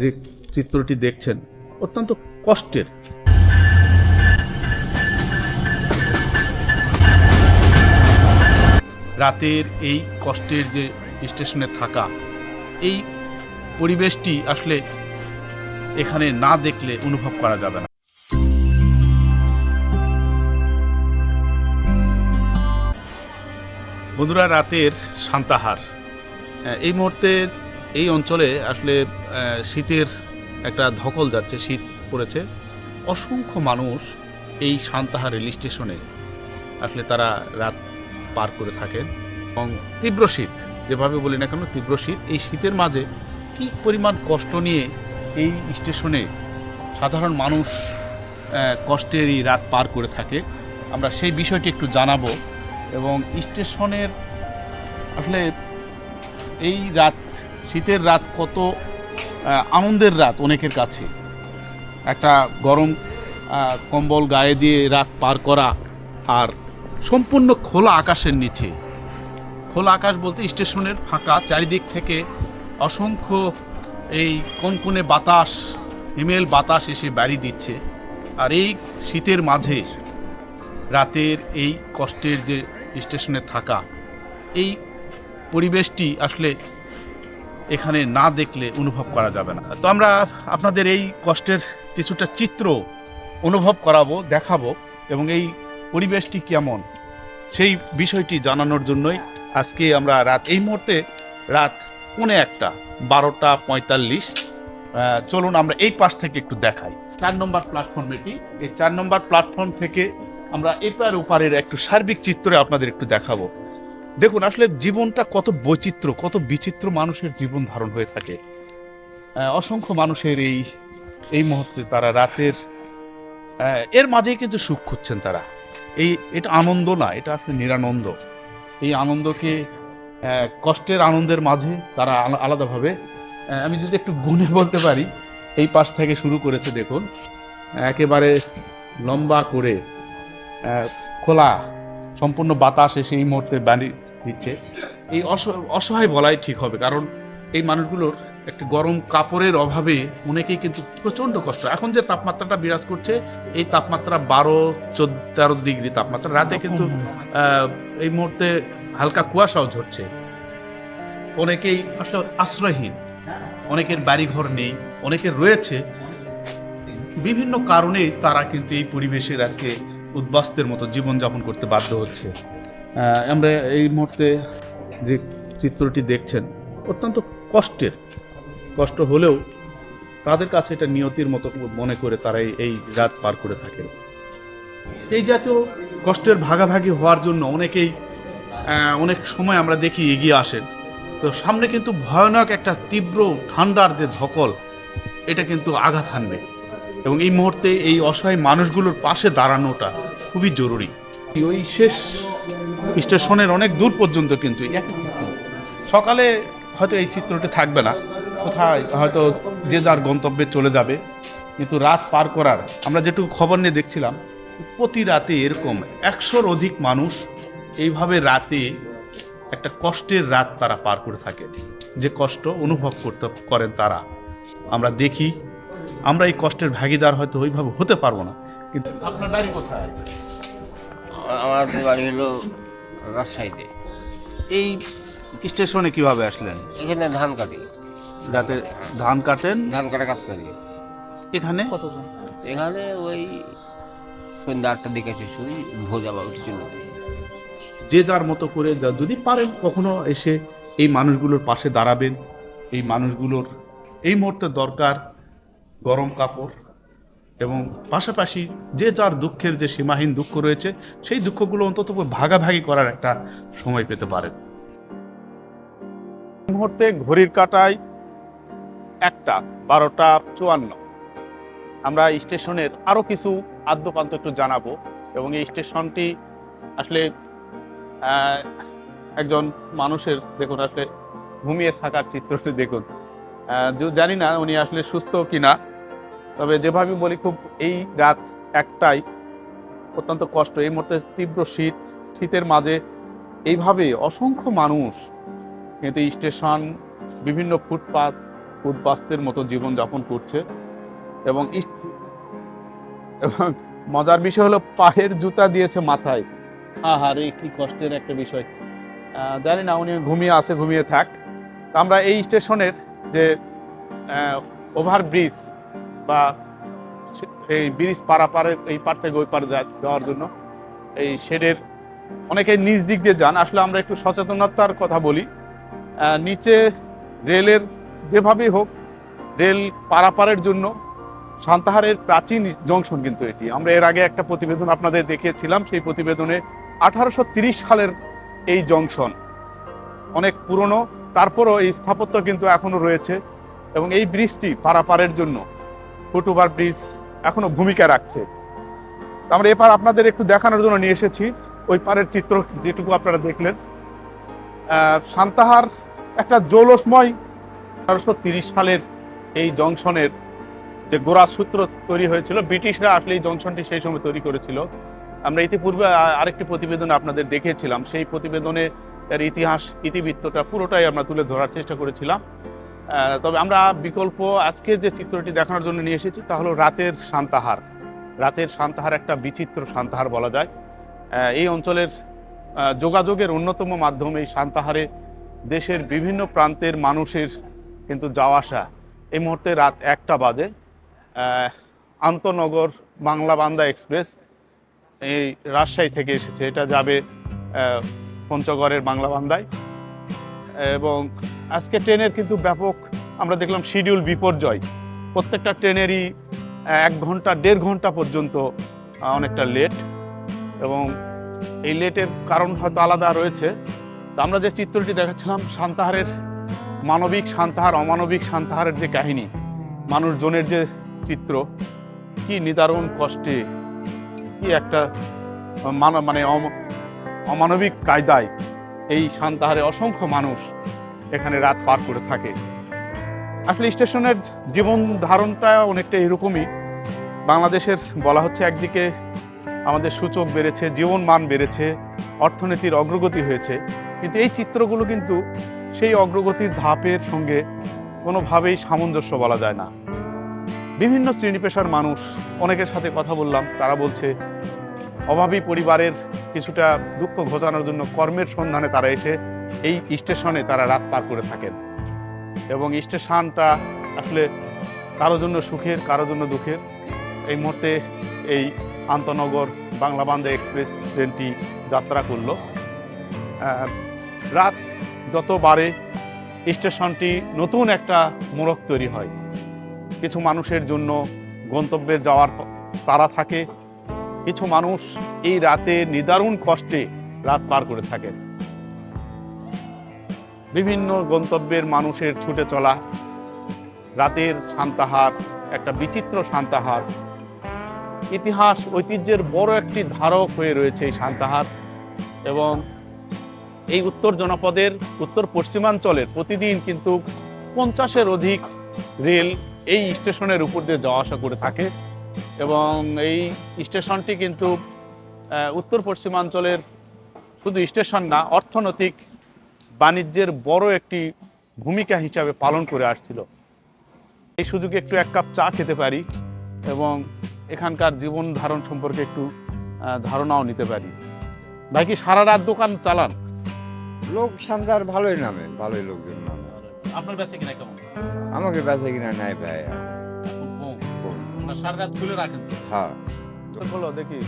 যে চিত্রটি দেখছেন, অত্যন্ত কষ্টের। রাতের এই কষ্টের যে স্টেশনে থাকা, এই পরিবেশটি আসলে এখানে না দেখলে অনুভব করা যাবে না। বন্ধুরা, রাতের শান্তাহার। এই মুহূর্তে এই অঞ্চলে আসলে শীতের একটা ধকল যাচ্ছে, শীত পড়েছে। অসংখ্য মানুষ এই শান্তাহার রেল স্টেশনে আসলে তারা রাত পার করে থাকেন এবং তীব্র শীত, যেভাবে বলি না কেন, তীব্র শীত। এই শীতের মাঝে কি পরিমাণ কষ্ট নিয়ে এই স্টেশনে সাধারণ মানুষ কষ্টের এই রাত পার করে থাকে, আমরা সেই বিষয়টি একটু জানাব। এবং স্টেশনের আসলে এই রাত শীতের রাত কত আনন্দের রাত অনেকের কাছে। একটা গরম কম্বল গায়ে দিয়ে রাত পার করা আর সম্পূর্ণ খোলা আকাশের নিচে। খোলা আকাশ বলতে স্টেশনের ফাঁকা, চারিদিক থেকে অসংখ্য এই কনকনে বাতাস, হিমেল বাতাস এসে বাড়ি দিচ্ছে। আর এই শীতের মাঝে রাতের এই কষ্টের যে স্টেশনে থাকা, এই পরিবেশটি আসলে এখানে না দেখলে অনুভব করা যাবে না। তো আমরা আপনাদের এই কষ্টের কিছুটা চিত্র অনুভব করাবো, দেখাবো এবং এই পরিবেশটি কেমন সেই বিষয়টি জানানোর জন্যই আজকে আমরা রাত, এই মুহূর্তে রাত পৌনে একটা, বারোটা পঁয়তাল্লিশ। চলুন আমরা এই পাশ থেকে একটু দেখাই। চার নম্বর প্ল্যাটফর্ম এটি। এই চার নম্বর প্ল্যাটফর্ম থেকে আমরা এপার ওপারের একটু সার্বিক চিত্রে আপনাদের একটু দেখাবো। দেখুন, আসলে জীবনটা কত বৈচিত্র্য, কত বিচিত্র মানুষের জীবন ধারণ হয়ে থাকে। অসংখ্য মানুষের এই এই মুহূর্তে তারা রাতের এর মাঝেই কিন্তু সুখ খুঁজছেন তারা। এই, এটা আনন্দ না, এটা আসলে নিরানন্দ। এই আনন্দকে কষ্টের আনন্দের মাঝে তারা আলা- আলাদাভাবে আমি যদি একটু গুণে বলতে পারি, এই পাশ থেকে শুরু করেছে দেখুন, একেবারে লম্বা করে খোলা সম্পূর্ণ বাতাস এসে এই মুহূর্তে বাড়ি দিচ্ছে। এই অস- অসহায় বলাই ঠিক হবে কারণ এই মানুষগুলোর একটি গরম কাপড়ের অভাবে অনেকেই কিন্তু প্রচণ্ড কষ্ট। এখন যে তাপমাত্রাটা বিরাজ করছে এই তাপমাত্রা বারো চোদ্দ তেরো ডিগ্রি তাপমাত্রা। রাতে কিন্তু এই মুহূর্তে হালকা কুয়াশাও ঝরছে। অনেকেই আসলে আশ্রয়হীন। অনেকের বাড়িঘর নেই অনেকের রয়েছে। বিভিন্ন কারণে তারা কিন্তু এই পরিবেশের আজকে উদ্বাস্তের মতো জীবনযাপন করতে বাধ্য হচ্ছে। আমরা এই মুহূর্তে যে চিত্রটি দেখছেন, অত্যন্ত কষ্টের। কষ্ট হলেও তাদের কাছে এটা নিয়তির মতো মনে করে তারা এই- রাত পার করে থাকে এই জাতীয় কষ্টের ভাগাভাগি হওয়ার জন্য অনেকেই অনেক সময় আমরা দেখি এগিয়ে আসেন। তো সামনে কিন্তু ভয়ানক একটা তীব্র ঠান্ডার যে ধকল, এটা কিন্তু আঘাত হানবে। এবং এই মুহূর্তে এই অসহায় মানুষগুলোর পাশে দাঁড়ানোটা খুবই জরুরি। ওই শেষ স্টেশনের অনেক দূর পর্যন্ত কিন্তু সকালে হয়তো এই চিত্রটি থাকবে না, কোথায় হয়তো যে যার গন্তব্যে চলে যাবে, কিন্তু রাত পার করার আমরা যেটুকু খবর নিয়ে দেখছিলাম, প্রতি রাতে এরকম একশোর অধিক মানুষ এইভাবে রাতে একটা কষ্টের রাত তারা পার করে থাকে। যে কষ্ট অনুভব করতে করেন তারা। আমরা দেখি আমরা এই কষ্টের ভাগিদার হয়তো ওইভাবে হতে পারব না। কিন্তু আপনার বাড়ি কোথায়? আমাদের বাড়ি হলো রাজশাহীতে। এই স্টেশনে কীভাবে আসলেন? এখানে ধান কাটি। যাতে ধান কাটেন? ধান কাটা কাজ করি। এখানে? এখানে ওই সন্ধ্যা আটটার দিকে এসে শুই ভোজা বা উঠে চলে যাই। যে যার মতো করে যা- যদি পারেন কখনো এসে এই মানুষগুলোর পাশে দাঁড়াবেন। এই মানুষগুলোর এই মুহূর্তে দরকার গরম কাপড় এবং পাশাপাশি যে যার দুঃখের যে সীমাহীন দুঃখ রয়েছে, সেই দুঃখগুলো অন্তত ভাগাভাগি করার একটা সময় পেতে পারেন মুহূর্তে ঘড়ির কাটায় একটা, বারোটা চুয়ান্ন। আমরা স্টেশনের আরও কিছু আদ্যপান্ত একটু জানাব এবং এই স্টেশনটি আসলে একজন মানুষের দেখুন, আসলে ঘুমিয়ে থাকার চিত্রটি দেখুন। জানি না উনি আসলে সুস্থ কিনা। তবে যেভাবে বলি খুব এই রাত একটাই অত্যন্ত কষ্ট। এই মুহূর্তে তীব্র শীত, শীতের মাঝে এইভাবে অসংখ্য মানুষ কিন্তু স্টেশন, বিভিন্ন ফুটপাত উদ্বাস্তের মতো জীবনযাপন করছে এবং এবং মজার বিষয় হলো পায়ের জুতা দিয়েছে মাথায়। আহারে, কি কষ্টের একটা বিষয়। জানি না, উনি ঘুমিয়ে আছে, ঘুমিয়ে থাক। আমরা এই স্টেশনের যে ওভার ব্রিজ বা এই ব্রিজ পারাপারের এই পার থেকে ওই পারে যাওয়ার জন্য। এই শেডের অনেকে নিচ দিক দিয়ে যান। আসলে আমরা একটু সচেতনতার কথা বলি। নিচে রেলের যেভাবেই হোক, রেল পারাপারের জন্য সান্তাহারের প্রাচীন জংশন কিন্তু এটি। আমরা এর আগে একটা প্রতিবেদন আপনাদের দেখিয়েছিলাম। সেই প্রতিবেদনে আঠারোশো সালের এই জংশন অনেক পুরনো। তারপরও এই স্থাপত্য কিন্তু এখনও রয়েছে এবং এই ব্রিজটি পারাপারের জন্য ফুটওভার ব্রিজ এখনও ভূমিকা রাখছে। আমরা এপার আপনাদের একটু দেখানোর জন্য নিয়ে এসেছি। ওই পারের চিত্র যেটুকু আপনারা দেখলেন। সান্তাহার একটা জৌলসময় আঠারোশো সালের এই জংশনের যে গোড়া সূত্র তৈরি হয়েছিল, ব্রিটিশরা আসলে এই জংশনটি সেই সময় তৈরি করেছিল। আমরা ইতিপূর্বে আরেকটি প্রতিবেদন আপনাদের দেখিয়েছিলাম সেই প্রতিবেদনে এর ইতিহাস, ইতিবৃত্তটা পুরোটাই আমরা তুলে ধরার চেষ্টা করেছিলাম। তবে আমরা বিকল্প আজকে যে চিত্রটি দেখানোর জন্য নিয়ে এসেছি, তা হলো রাতের সান্তাহার রাতের সান্তাহার একটা বিচিত্র সান্তাহার বলা যায়। এই অঞ্চলের যোগাযোগের অন্যতম মাধ্যম এই সান্তাহারে দেশের বিভিন্ন প্রান্তের মানুষের কিন্তু যাওয়া আসা। এই মুহূর্তে রাত একটা বাজে। আন্তনগর বাংলা বান্দা এক্সপ্রেস এই রাজশাহী থেকে এসেছে। এটা যাবে পঞ্চগড়ের বাংলা বান্দায় এবং আজকে ট্রেনের কিন্তু ব্যাপক আমরা দেখলাম শিডিউল বিপর্যয়। প্রত্যেকটা ট্রেনেরই এক ঘণ্টা, দেড় ঘণ্টা পর্যন্ত অনেকটা লেট এবং এই লেটের কারণ হয়তো আলাদা রয়েছে। তো আমরা যে চিত্রটি দেখাচ্ছিলাম, সান্তাহারের মানবিক সান্তাহার, অমানবিক সান্তাহারের যে কাহিনী, মানুষজনের যে চিত্র, কি নিদারুণ কষ্টে, কি একটা, মান মানে অম- অমানবিক কায়দায় এই সান্তাহারে অসংখ্য মানুষ এখানে রাত পার করে থাকে। আসলে স্টেশনের জীবন ধারণটা অনেকটা এরকমই। বাংলাদেশের বলা হচ্ছে একদিকে আমাদের সূচক বেড়েছে জীবন মান বেড়েছে, অর্থনীতির অগ্রগতি হয়েছে। কিন্তু এই চিত্রগুলো কিন্তু সেই অগ্রগতির ধাপের সঙ্গে কোনোভাবেই সামঞ্জস্য বলা যায় না। বিভিন্ন শ্রেণি পেশার মানুষ, অনেকের সাথে কথা বললাম, তারা বলছে, অভাবী পরিবারের কিছুটা দুঃখ ঘোচানোর জন্য কর্মের সন্ধানে তারা এসে এই স্টেশনে তারা রাত পার করে থাকেন। এবং স্টেশনটা আসলে কারও জন্য সুখের, কারও জন্য দুঃখের। এই মুহূর্তে এই আন্তনগর বাংলা বান্ধা এক্সপ্রেস ট্রেনটি যাত্রা করল। রাত যত বাড়ে স্টেশনটি নতুন একটা মোড়ক তৈরি হয়, কিছু মানুষের জন্য গন্তব্যে যাওয়ার তারা থাকে কিছু মানুষ এই রাতে নিদারুণ কষ্টে রাত পার করে থাকেন বিভিন্ন গন্তব্যের মানুষের ছুটে চলা, রাতের শান্তাহার, একটা বিচিত্র শান্তাহার। ইতিহাস, ঐতিহ্যের বড় একটি ধারক হয়ে রয়েছে এই শান্তাহার এবং এই উত্তর জনপদের, উত্তর পশ্চিমাঞ্চলের প্রতিদিন কিন্তু পঞ্চাশের অধিক রেল এই স্টেশনের উপর দিয়ে যাওয়া আসা করে থাকে। এবং এই স্টেশনটি কিন্তু উত্তর পশ্চিমাঞ্চলের শুধু স্টেশন না অর্থনৈতিক বাণিজ্যের বড় একটি ভূমিকা হিসাবে পালন করে আসছিল। এই সুযোগে একটু এক কাপ চা খেতে পারি এবং এখানকার জীবন ধারণ সম্পর্কে একটু ধারণাও নিতে পারি। ভাই কি সারা রাত দোকান চালান? লোক সন্ধ্যার ভালোই নামে ভালোই লোকজন নামে। আপনার কাছে কিনা কেমন? আমাকে বেঁচে কিনা নাই ভাই সারা রাত খুলে রাখেন। হ্যাঁ। বলো দেখি।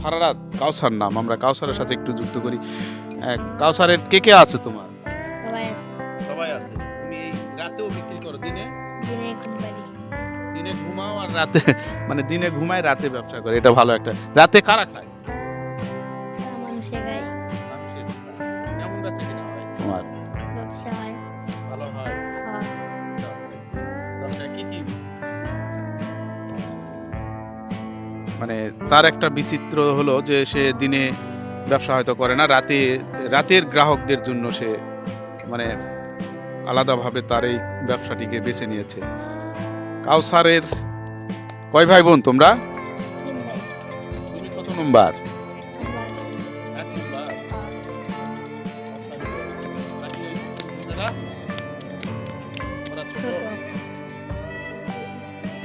সারা রাত কাউসার নাম আমরা কাউসারের সাথে একটু যুক্ত করি। কাউসারের কে কে আছে তোমার? সবাই আছে। সবাই আছে। তুমি এই রাতেও বিক্রি করো দিনে? দিনে দিনে ঘুমাও আর রাতে মানে দিনে ঘুমায় রাতে ব্যবসা করে এটা ভালো একটা। রাতে কারা খায়? মানুষে গায়ে মানে তার একটা বিচিত্র হলো যে সে দিনে ব্যবসা হয়তো করে না রাতে রাতের গ্রাহকদের জন্য সে মানে আলাদাভাবে তার এই ব্যবসাটিকে বেছে নিয়েছে। কাউসারের কয় ভাই বোন তোমরা? তুমি কত নম্বর?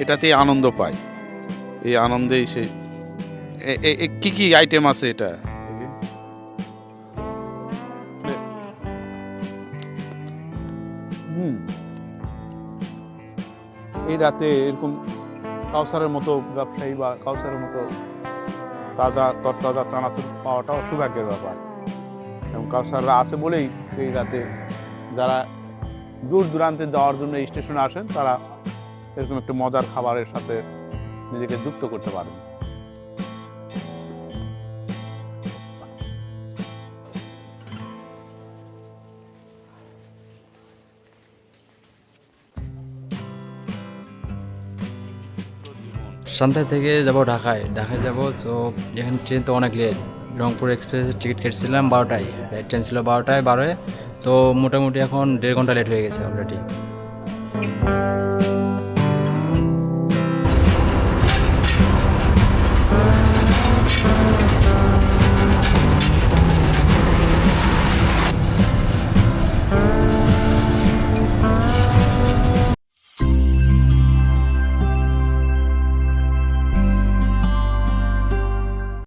এটাতেই আনন্দ পায়। এই আনন্দেই সে এ- এ- এ, কি কি আইটেম আছে এটা? হুম। এই রাতে এরকম কাউসারের মতো ব্যবসায়ী বা কাউসারের মতো তাজা, তরতাজা চানাচুর পাওয়াটাও সৌভাগ্যের ব্যাপার। এবং কাউসাররা আছে বলেই এই রাতে যারা দূর দূরান্তে যাওয়ার জন্য এই স্টেশনে আসেন, তারা এরকম একটা মজার খাবারের সাথে নিজেকে যুক্ত করতে পারেন সান্তাই থেকে যাব ঢাকায়। ঢাকায় যাব তো এখানে ট্রেন তো অনেক লেট রংপুর এক্সপ্রেসের টিকিট কেটেছিলাম বারোটায়। ট্রেন ছিল বারোটায়, বারোয়। তো মোটামুটি এখন দেড় ঘণ্টা লেট হয়ে গেছে অলরেডি